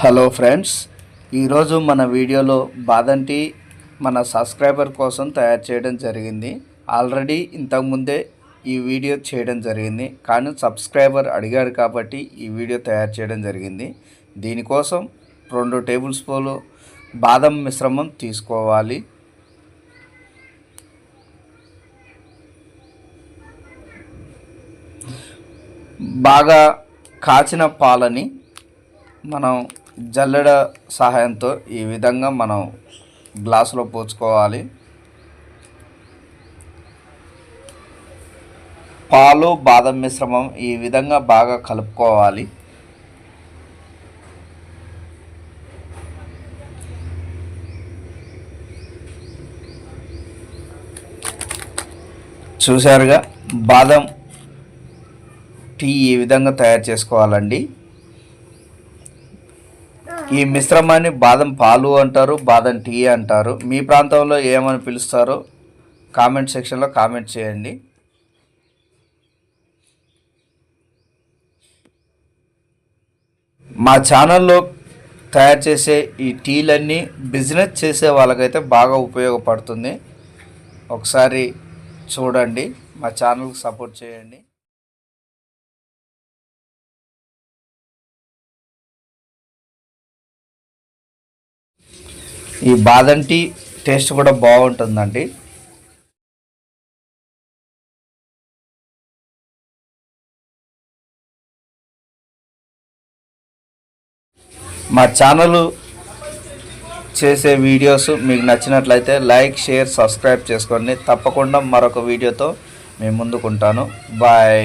Hello friends ఈరోజు మన వీడియోలో బాదం టీ మన సబ్స్క్రైబర్ కోసం తయారు చేయడం జరిగింది. ఆల్రెడీ ఇంతకుముందే ఈ వీడియో చేయడం జరిగింది. కానీ సబ్స్క్రైబర్ అడిగాడు కాబట్టి ఈ వీడియో తయారు చేయడం జరిగింది. దీనికోసం రెండు టేబుల్ స్పూన్లు బాదం మిశ్రమం తీసుకోవాలి. బాగా కాచిన పాలని మనం జల్లెడ సహాయంతో ఈ విధంగా మనం గ్లాసులో పోసుకోవాలి. పాలు బాదం మిశ్రమం ఈ విధంగా బాగా కలుపుకోవాలి. చూశారుగా బాదం టీ ఈ విధంగా తయారు చేసుకోవాలండి. ఈ మిశ్రమాన్ని బాదం పాలు అంటారు బాదం టీ అంటారు. మీ ప్రాంతంలో ఏమని పిలుస్తారో కామెంట్ సెక్షన్లో కామెంట్ చేయండి. మా ఛానల్లో తయారు చేసే ఈ టీలన్నీ బిజినెస్ చేసే వాళ్ళకైతే బాగా ఉపయోగపడుతుంది. ఒకసారి చూడండి మా ఛానల్కి సపోర్ట్ చేయండి. ఈ బాదం టీ టేస్ట్ కూడా బాగుంటుందండి. మా ఛానల్ చేసే వీడియోస్ మీకు నచ్చినట్లయితే లైక్ షేర్ సబ్స్క్రైబ్ చేసుకోండి. తప్పకుండా మరొక వీడియోతో మేము ముందుకుంటాను. బాయ్.